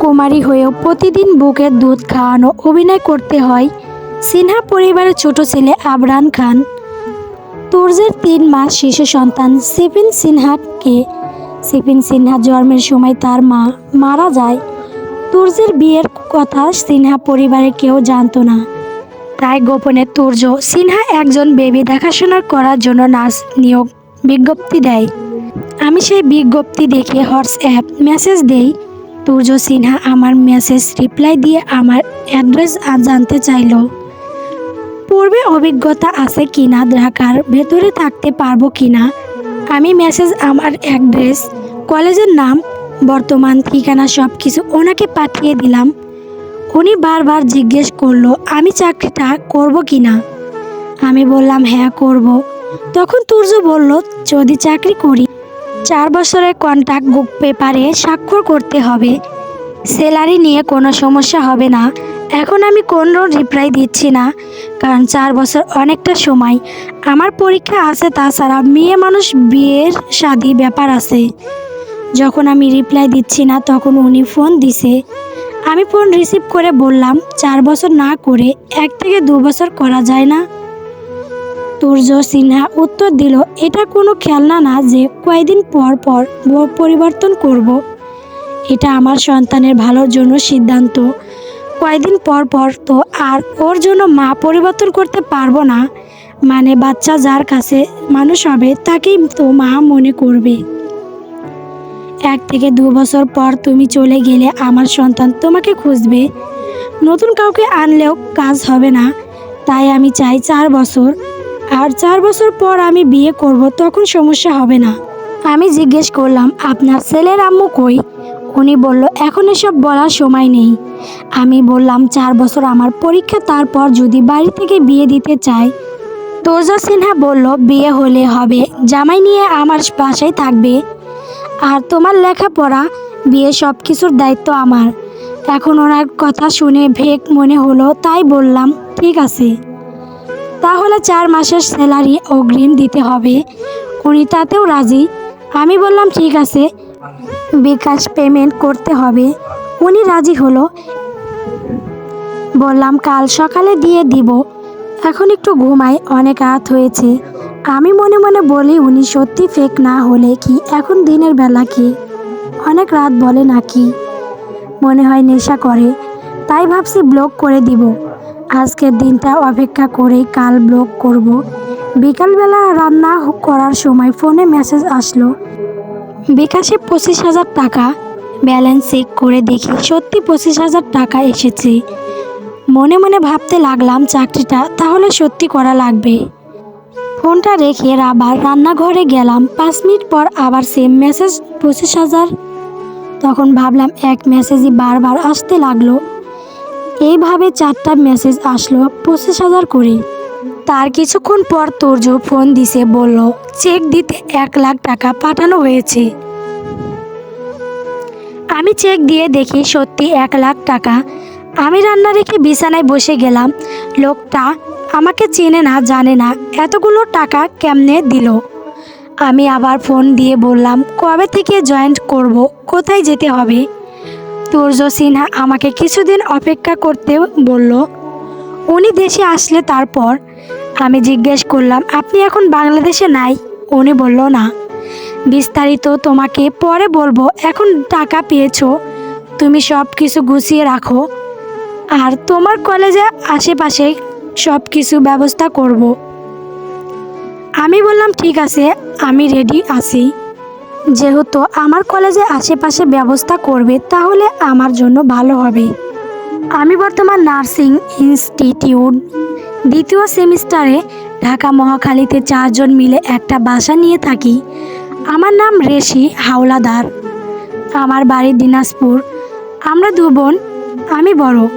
কুমারী হয়েও প্রতিদিন বুকের দুধ খাওয়ানো, অভিনয় করতে হয়। সিনহা পরিবারের ছোট ছেলে আবরান খান। তুর্জের তিন মাস শিশু সন্তান সিপিন সিনহাকে। সিপিন সিনহা জন্মের সময় তার মা মারা যায়। তুর্জের বিয়ের কথা সিনহা পরিবারের কেউ জানতো না। তাই গোপনে তুর্য সিনহা একজন বেবি দেখাশোনা করার জন্য নার্স নিয়োগ বিজ্ঞপ্তি দেয়। আমি সেই বিজ্ঞপ্তি দেখে হোয়াটসঅ্যাপ মেসেজ দেই। তুর্য সিনহা আমার মেসেজ রিপ্লাই দিয়ে আমার অ্যাড্রেস জানতে চাইলো। পূর্বে অভিজ্ঞতা আছে কিনা, ঢাকার ভেতরে থাকতে পারব কিনা? আমি মেসেজ আমার অ্যাড্রেস কলেজের নাম, বর্তমান ঠিকানা সব কিছু ওনাকে পাঠিয়ে দিলাম। উনি বারবার জিজ্ঞেস করল, আমি চাকরিটা করব কি না আমি বললাম হ্যাঁ করব। তখন তুর্য বলল, যদি চাকরি করি চার বছরের কন্ট্রাক্ট বুক পেপারে স্বাক্ষর করতে হবে। স্যালারি নিয়ে কোনো সমস্যা হবে না। এখন আমি কোনো রিপ্লাই দিচ্ছি না, কারণ চার বছর অনেকটা সময়। আমার পরীক্ষা আছে, তাছাড়া মেয়ে মানুষ বিয়ের শাদি ব্যাপার আছে। যখন আমি রিপ্লাই দিচ্ছি না, তখন উনি ফোন দিছে। আমি ফোন রিসিভ করে বললাম, চার বছর না করে এক থেকে দু বছর করা যায় না। তুর্য সিনহা উত্তর দিল, এটা কোনো খেলনা না যে কয়েকদিন পর পর পরিবর্তন করব। এটা আমার সন্তানের ভালোর জন্য সিদ্ধান্ত। কয়েকদিন পর পর তো আর ওর জন্য মা পরিবর্তন করতে পারব না। মানে বাচ্চা যার কাছে মানুষ হবে, তাকেই তো মা মনে করবে। এক থেকে দু বছর পর তুমি চলে গেলে আমার সন্তান তোমাকে খুঁজবে। নতুন কাউকে আনলেও কাজ হবে না। তাই আমি চাই চার বছর আর চার বছর পর আমি বিয়ে করব, তখন সমস্যা হবে না। আমি জিজ্ঞেস করলাম, আপনার ছেলের আম্মু কই? উনি বলল, এখন এসব বলার সময় নেই। আমি বললাম, চার বছর আমার পরীক্ষা, তারপর যদি বাড়ি থেকে বিয়ে দিতে চায় তোজা সিনহা বলল, বিয়ে হলে হবে, জামাই নিয়ে আমার বাসায় থাকবে। আর তোমার লেখাপড়া, বিয়ে সব কিছুর দায়িত্ব আমার। এখন ওনার কথা শুনে ভেক মনে হলো, তাই বললাম, ঠিক আছে। তাহলে চার মাসের স্যালারি অগ্রিম দিতে হবে। উনি তাতেও রাজি। আমি বললাম, ঠিক আছে, বিকাশ পেমেন্ট করতে হবে। উনি রাজি হলো। বললাম, কাল সকালে দিয়ে দিব। এখন একটু ঘুমাই, অনেক রাত হয়েছে। আমি মনে মনে বলি, উনি সত্যি ফেক না হলে কি এখন দিনের বেলা কি অনেক রাত বলে নাকি? মনে হয় নেশা করে। তাই ভাবছি, ব্লক করে দিব। আজকের দিনটা অপেক্ষা করে কাল ব্লক করব। বিকালবেলা রান্না করার সময় ফোনে মেসেজ আসলো। বিকাশে পঁচিশ হাজার টাকা ব্যালেন্স চেক করে দেখি সত্যি পঁচিশ হাজার টাকা এসেছে। মনে মনে ভাবতে লাগলাম, চাকরিটা তাহলে সত্যি করা লাগবে। ফোনটা রেখে আবার রান্নাঘরে গেলাম। পাঁচ মিনিট পর আবার সেম মেসেজ পঁচিশ হাজার। তখন ভাবলাম, এক মেসেজই বারবার আসতে লাগল। এইভাবে চারটা মেসেজ আসলো পঁচিশ হাজার করে। তার কিছুক্ষণ পর তোর্য ফোন দিছে, বলল চেক দিতে এক লাখ টাকা পাঠানো হয়েছে। আমি চেক দিয়ে দেখি সত্যি এক লাখ টাকা। আমি রান্না রেখে বিছানায় বসে গেলাম। লোকটা আমাকে চেনে না, জানে না, এতগুলো টাকা কেমনে দিল? আমি আবার ফোন দিয়ে বললাম, কবে থেকে জয়েন্ট করব? কোথায় যেতে হবে? তুর্য সিনহা আমাকে কিছুদিন অপেক্ষা করতে বলল, উনি দেশে আসলে তারপর? আমি জিজ্ঞেস করলাম, আপনি এখন বাংলাদেশে নাই? উনি বলল, না। বিস্তারিত তোমাকে পরে বলব, এখন টাকা পেয়েছ, তুমি সব কিছু গুছিয়ে রাখো, আর তোমার কলেজে আশেপাশে সব কিছু ব্যবস্থা করব। আমি বললাম, ঠিক আছে, আমি রেডি আছি। যেহেতু আমার কলেজে আশেপাশে ব্যবস্থা করবে, তাহলে আমার জন্য ভালো হবে। আমি বর্তমান নার্সিং ইনস্টিটিউট। দ্বিতীয় সেমিস্টারে ঢাকা মহাখালীতে চারজন মিলে একটা বাসা নিয়ে থাকি। আমার নাম রেশি হাওলাদার। আমার বাড়ি দিনাজপুর। আমরা দু বোন, আমি বড়।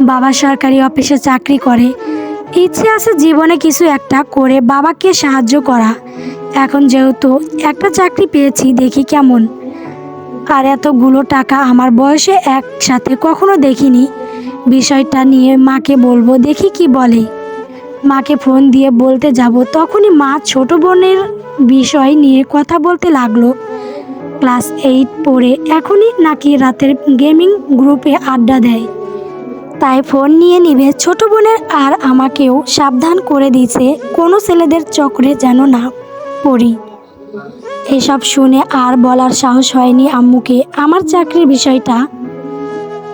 বাবা সরকারি অফিসে চাকরি করে। ইচ্ছে আছে জীবনে কিছু একটা করে বাবাকে সাহায্য করা। এখন যেহেতু একটা চাকরি পেয়েছি, দেখি কেমন। আর এতগুলো টাকা আমার বয়সে একসাথে কখনো দেখিনি। বিষয়টা নিয়ে মাকে বলব, দেখি কি বলে। মাকে ফোন দিয়ে বলতে যাব, তখনই মা ছোট বোনের বিষয় নিয়ে কথা বলতে লাগল। ক্লাস এইট পড়ে এখনই নাকি রাতের গেমিং গ্রুপে আড্ডা দেয়। তাই ফোন নিয়ে নিবে, ছোট বোনের আর আমাকেও সাবধান করে দিয়েছে, কোনো ছেলেদের চক্রে যেন না পড়ি। এসব শুনে আর বলার সাহস হয়নি আম্মুকে। আমার চাকরির বিষয়টা।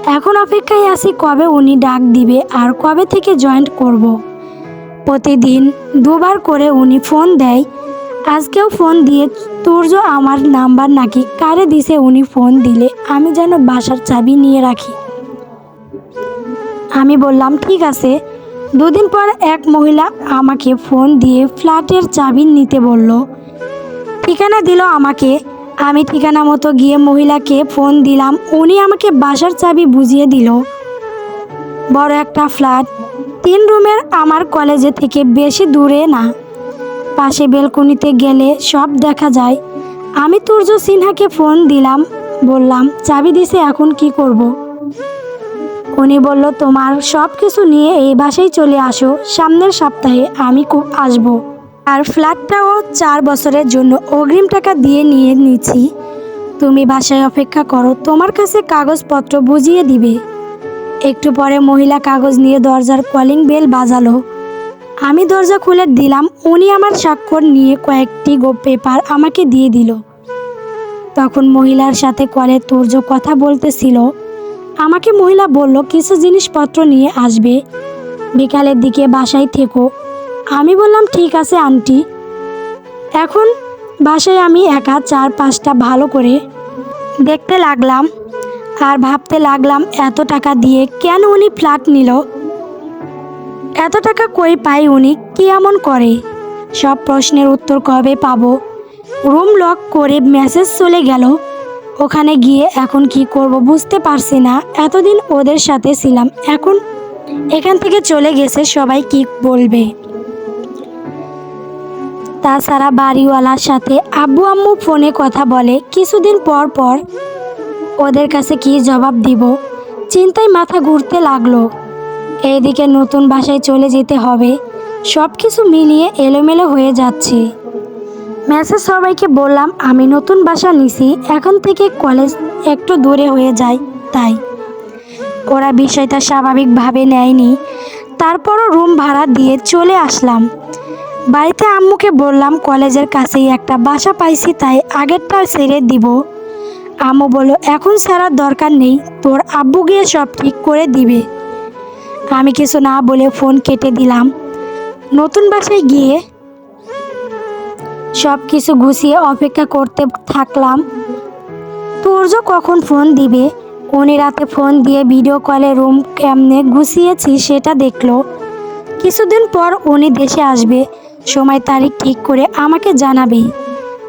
এখন অপেক্ষায় আছি কবে উনি ডাক দিবে আর কবে থেকে জয়েন্ট করব। প্রতিদিন দুবার করে উনি ফোন দেয়। আজকেও ফোন দিয়ে তুর্য আমার নাম্বার নাকি কারে দিছে উনি ফোন দিলে আমি যেন বাসার চাবি নিয়ে রাখি। আমি বললাম, ঠিক আছে। দুদিন পর এক মহিলা আমাকে ফোন দিয়ে ফ্ল্যাটের চাবি নিতে বলল। ঠিকানা দিল আমাকে। আমি ঠিকানা মতো গিয়ে মহিলাকে ফোন দিলাম। উনি আমাকে বাসার চাবি বুঝিয়ে দিল। বড় একটা ফ্ল্যাট। তিন রুমের আমার কলেজে থেকে বেশি দূরে না। পাশে বেলকনিতে গেলে সব দেখা যায়। আমি তুর্য সিনহাকে ফোন দিলাম, বললাম, চাবি দিছে, এখন কি করব। উনি বলল, তোমার সব কিছু নিয়ে এই বাসায় চলে আসো। সামনের সপ্তাহে আমি খুব আসব। আর ফ্ল্যাটটাও চার বছরের জন্য অগ্রিম টাকা দিয়ে নিয়ে নিচ্ছি তুমি বাসায় অপেক্ষা করো, তোমার কাছে কাগজপত্র বুঝিয়ে দিবে। একটু পরে মহিলা কাগজ নিয়ে দরজার কলিং বেল বাজালো। আমি দরজা খুলে দিলাম, উনি আমার স্বাক্ষর নিয়ে কয়েকটি পেপার আমাকে দিয়ে দিল। তখন মহিলার সাথে কলে তুর্য কথা বলতেছিল আমাকে মহিলা বলল, কিছু জিনিসপত্র নিয়ে আসবে। বিকালের দিকে বাসায় থেকো। আমি বললাম, ঠিক আছে, আন্টি। এখন বাসায় আমি একা চার পাঁচটা ভালো করে দেখতে লাগলাম আর ভাবতে লাগলাম, এত টাকা দিয়ে কেন উনি ফ্ল্যাট নিল? এত টাকা কই পাই উনি? কি এমন করে? সব প্রশ্নের উত্তর কবে পাবো? রুম লক করে মেসেজ চলে গেল। ওখানে গিয়ে এখন কি করব বুঝতে পারছি না। এতদিন ওদের সাথে ছিলাম, এখন এখান থেকে চলে গেছে, সবাই কি বলবে? তাছাড়া বাড়িওয়ালার সাথে আব্বু আম্মু ফোনে কথা বলে, কিছুদিন পর পর ওদের কাছে কি জবাব দিব? চিন্তায় মাথা ঘুরতে লাগল। এইদিকে নতুন বাসায় চলে যেতে হবে। সব কিছু মিলিয়ে এলোমেলো হয়ে যাচ্ছে। মেসেজ সবাইকে বললাম, আমি নতুন বাসা নিছি, এখন থেকে কলেজ একটু দূরে হয়ে যায়। তাই ওরা বিষয়টা স্বাভাবিকভাবে নেয়নি। তারপরও রুম ভাড়া দিয়ে চলে আসলাম। বাড়িতে আম্মুকে বললাম, কলেজের কাছেই একটা বাসা পাইছি, তাই আগেরটা ছেড়ে দিব। আম্মু বলল, এখন ছাড়ার দরকার নেই, তোর আব্বু গিয়ে সব ঠিক করে দিবে। আমি কিছু না বলে ফোন কেটে দিলাম। নতুন বাসায় গিয়ে সব কিছু গুছিয়ে অপেক্ষা করতে থাকলাম। তুর্য কখন ফোন দিবে? উনি রাতে ফোন দিয়ে ভিডিও কলে রুম কেমনে গুছিয়েছি সেটা দেখল। কিছুদিন পর উনি দেশে আসবে। সময় তারিখ ঠিক করে আমাকে জানাবে।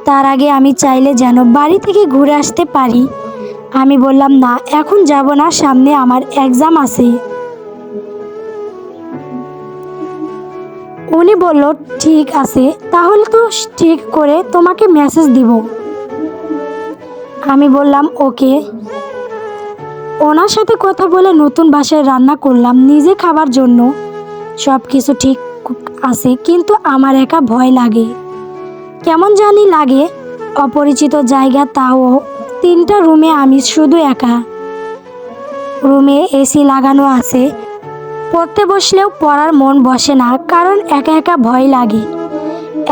তার আগে আমি চাইলে যেন বাড়ি থেকে ঘুরে আসতে পারি। আমি বললাম, না, এখন যাব না, সামনে আমার এক্সাম আছে। উনি বলল, ঠিক আছে, তাহলে তো ঠিক করে তোমাকে মেসেজ দিব। আমি বললাম, ওকে। ওনার সাথে কথা বলে নতুন বাসায় রান্না করলাম, নিজে খাবার জন্য। সব কিছু ঠিক আছে, কিন্তু আমার একা ভয় লাগে। কেমন জানি লাগে, অপরিচিত জায়গা, তাও তিনটা রুমে আমি শুধু একা। রুমে এসি লাগানো আছে পড়তে বসলেও পড়ার মন বসে না, কারণ একা একা ভয় লাগে।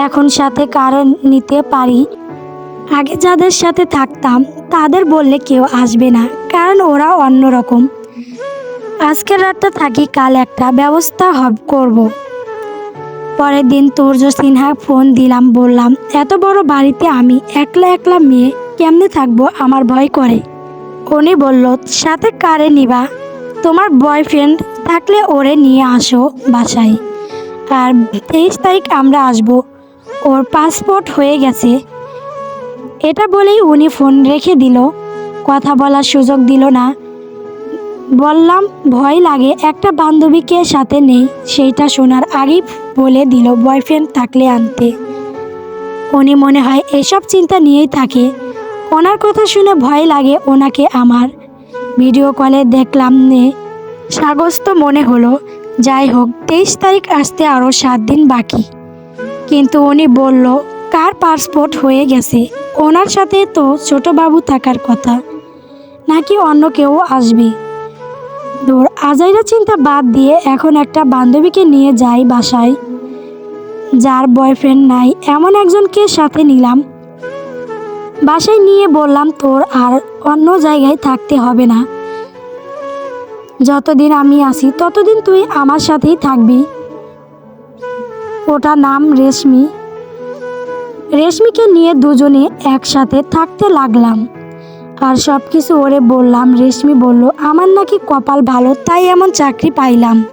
এখন সাথে কারণ নিতে পারি। আগে যাদের সাথে থাকতাম, তাদের বললে কেউ আসবে না, কারণ ওরা অন্যরকম। আজকের রাতটা থাকি, কাল একটা ব্যবস্থা হব, করব। পরের দিন তুর্য সিনহা ফোন দিলাম, বললাম, এত বড় বাড়িতে আমি একলা একলা মেয়ে কেমনে থাকব? আমার ভয় করে। উনি বলল, সাথে কারে নিবা? তোমার বয়ফ্রেন্ড থাকলে ওরে নিয়ে আসো বাসায়। আর তেইশ তারিখ আমরা আসব। ওর পাসপোর্ট হয়ে গেছে। এটা বলেই উনি ফোন রেখে দিল। কথা বলার সুযোগ দিল না। বললাম, ভয় লাগে, একটা বান্ধবীকে সাথে নেই, সেইটা শোনার আগেই বলে দিল বয়ফ্রেন্ড থাকলে আনতে। উনি মনে হয় এসব চিন্তা নিয়েই থাকে। ওনার কথা শুনে ভয় লাগে ওনাকে আমার। ভিডিও কলে দেখলাম নে সাগস্ত মনে হলো, যাই হোক, তেইশ তারিখ আসতে আরও সাত দিন বাকি। কিন্তু উনি বলল, কার পাসপোর্ট হয়ে গেছে? ওনার সাথে তো ছোট বাবু থাকার কথা। নাকি অন্য কেউ আসবে? দূর আজাইরা চিন্তা বাদ দিয়ে এখন একটা বান্ধবীকে নিয়ে যাই বাসায়, যার বয়ফ্রেন্ড নাই, এমন একজনকে সাথে নিলাম। বাসায় নিয়ে বললাম, তোর আর অন্য জায়গায় থাকতে হবে না। যতদিন আমি আসি ততদিন তুই আমার সাথেই থাকবি। ওটা নাম রেশমি। রেশমিকে নিয়ে দুজনে একসাথে থাকতে লাগলাম। আর সব কিছু ওরে বললাম, রেশমি বলল, আমার নাকি কপাল ভালো, তাই এমন চাকরি পাইলাম।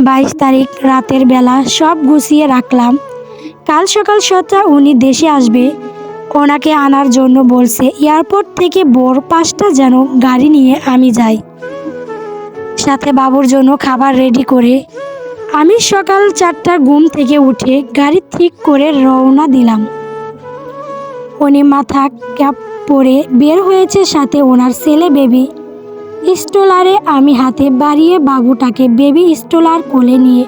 বাইশ তারিখ রাতের বেলা সব গুছিয়ে রাখলাম। কাল সকাল সত্তা উনি দেশে আসবে। ওনাকে আনার জন্য বলছে, এয়ারপোর্ট থেকে ভোর পাঁচটা যেন গাড়ি নিয়ে আমি যাই। সাথে বাবুর জন্য খাবার রেডি করে আমি সকাল চারটার ঘুম থেকে উঠে গাড়ি ঠিক করে রওনা দিলাম। উনি মাথা ক্যাপ পরে বের হয়েছে সাথে ওনার ছেলে বেবি। স্টোলারে আমি হাতে বাড়িয়ে বাবুটাকে বেবি স্টোলার কোলে নিয়ে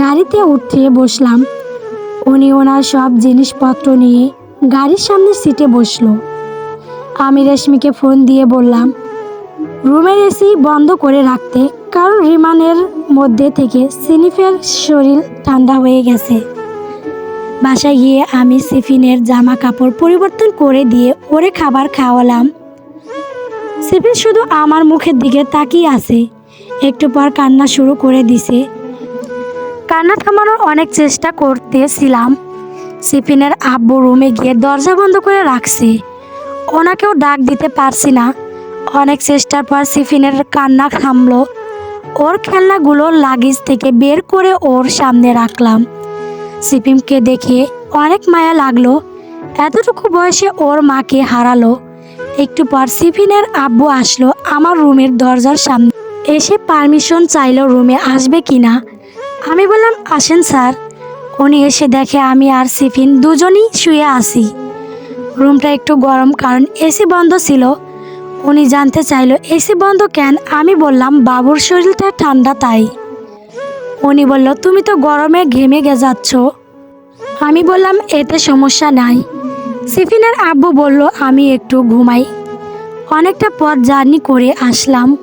গাড়িতে উঠে বসলাম। উনি ওনার সব জিনিসপত্র নিয়ে গাড়ির সামনে সিটে বসল। আমি রেশমিকে ফোন দিয়ে বললাম রুমের এসি বন্ধ করে রাখতে কারণ রিমানের মধ্যে থেকে সিনিফের শরীর ঠান্ডা হয়ে গেছে। বাসায় গিয়ে আমি সিফিনের জামা কাপড় পরিবর্তন করে দিয়ে ওরে খাবার খাওয়ালাম। সিফিন শুধু আমার মুখের দিকে তাকিয়ে আছে। একটু পর কান্না শুরু করে দিছে। কান্না থামানোর অনেক চেষ্টা করতেছিলাম। সিফিনের আব্বু রুমে গিয়ে দরজা বন্ধ করে রাখছে। ওনাকেও ডাক দিতে পারছি না। অনেক চেষ্টার পর সিফিনের কান্না থামলো। ওর খেলনাগুলো লাগেজ থেকে বের করে ওর সামনে রাখলাম। সিপিমকে দেখে অনেক মায়া লাগল। এতটুকু বয়সে ওর মাকে হারালো। একটু পর সিফিনের আব্বু আসলো আমার রুমের দরজার সামনে। এসে পারমিশন চাইলো রুমে আসবে কিনা। আমি বললাম, আসেন স্যার। উনি এসে দেখে আমি আর সিফিন দুজনই শুয়ে আছি। রুমটা একটু গরম কারণ এসি বন্ধ ছিল। উনি জানতে চাইলো, এসি বন্ধ কেন? আমি বললাম, বাবুর শরীরটা ঠান্ডা তাই। উনি বলল, তুমি তো গরমে ঘেমে গে যাচ্ছ। আমি বললাম, এতে সমস্যা নাই। সিফিনের আব্বু বলল, আমি একটু ঘুমাই। অনেকটা পথ জার্নি করে আসলাম।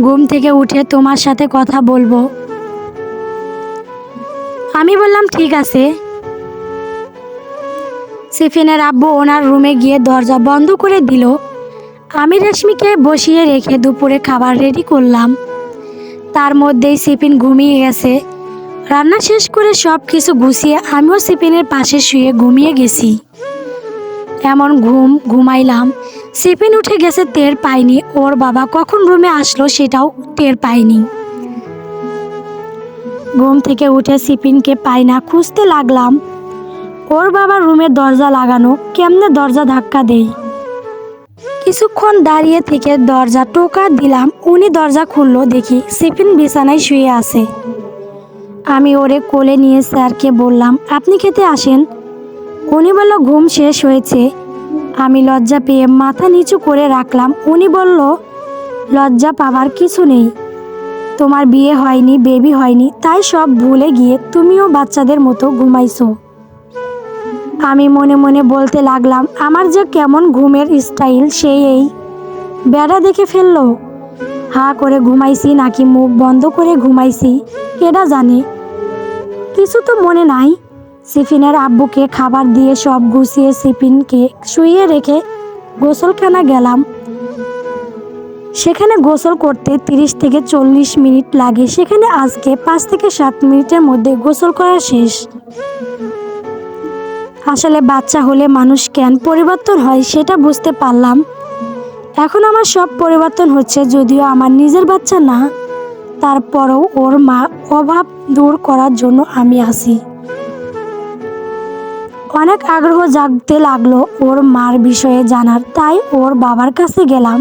ঘুম থেকে উঠে তোমার সাথে কথা বলব। আমি বললাম, ঠিক আছে। সিফিনের আব্বু ওনার রুমে গিয়ে দরজা বন্ধ করে দিল। আমি রেশমিকে বসিয়ে রেখে দুপুরে খাবার রেডি করলাম। তার মধ্যেই সিপিন ঘুমিয়ে গেছে। রান্না শেষ করে সব কিছু গুছিয়ে আমিও সিপিনের পাশে শুয়ে ঘুমিয়ে গেছি। এমন ঘুম ঘুমাইলাম, সিপিন উঠে গেছে টের পাইনি, ওর বাবা কখন রুমে আসলো সেটাও টের পাইনি। ঘুম থেকে উঠে সিপিনকে পাই না, খুঁজতে লাগলাম, ওর বাবা রুমে দরজা লাগানো, কেমনে দরজা ধাক্কা দেই কিছুক্ষণ দাঁড়িয়ে থেকে দরজা টোকা দিলাম। উনি দরজা খুললো, দেখি সিফিন বিছানায় শুয়ে আছে। আমি ওরে কোলে নিয়ে স্যারকে বললাম, আপনি খেতে আসেন? উনি বলল, ঘুম শেষ হয়েছে। আমি লজ্জা পেয়ে মাথা নিচু করে রাখলাম। উনি বলল, লজ্জা পাবার কিছু নেই। তোমার বিয়ে হয়নি বেবি হয়নি, তাই সব ভুলে গিয়ে তুমিও বাচ্চাদের মতো ঘুমাইছো। আমি মনে মনে বলতে লাগলাম, আমার যে কেমন ঘুমের স্টাইল সেই এই। বেড়া দেখে ফেলল, হা করে ঘুমাইছি নাকি মুখ বন্ধ করে ঘুমাইছি, কেডা জানে? কিছু তো মনে নাই। সিফিনের আব্বুকে খাবার দিয়ে সব গুছিয়ে সিফিনকে শুইয়ে রেখে গোসলখানা গেলাম। সেখানে গোসল করতে তিরিশ থেকে চল্লিশ মিনিট লাগে। সেখানে আজকে পাঁচ থেকে সাত মিনিটের মধ্যে গোসল করা শেষ। আসলে বাচ্চা হলে মানুষ কেন পরিবর্তন হয় সেটা বুঝতে পারলাম। এখন আমার সব পরিবর্তন হচ্ছে যদিও আমার নিজের বাচ্চা না, তারপরও ওর মা অভাব দূর করার জন্য আমি আসি অনেক আগ্রহ জাগতে লাগল ওর মার বিষয়ে জানার, তাই ওর বাবার কাছে গেলাম।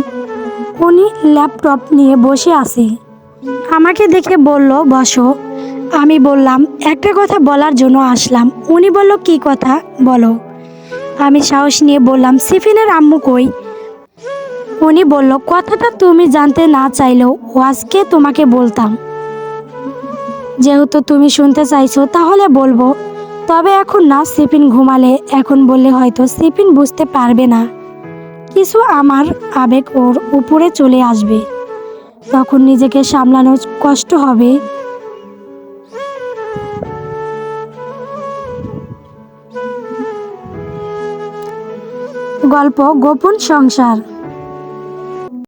উনি ল্যাপটপ নিয়ে বসে আছে। আমাকে দেখে বলল, বসো। আমি বললাম, একটা কথা বলার জন্য আসলাম। উনি বলল, কি কথা? বলো। আমি সাহস নিয়ে বললাম, সিফিনের আম্মু কই? উনি বলল, কথাটা তুমি জানতে না চাইলেও ও আজকে তোমাকে বলতাম। যেহেতু তুমি শুনতে চাইছো, তাহলে বলব। তবে এখন না সিপিন ঘুমালে, এখন বললে হয়তো সিপিন বুঝতে পারবে না। কিছু আমার আবেগ ওর উপরে চলে আসবে। তখন নিজেকে সামলানো কষ্ট হবে। গল্প গোপন সংসার।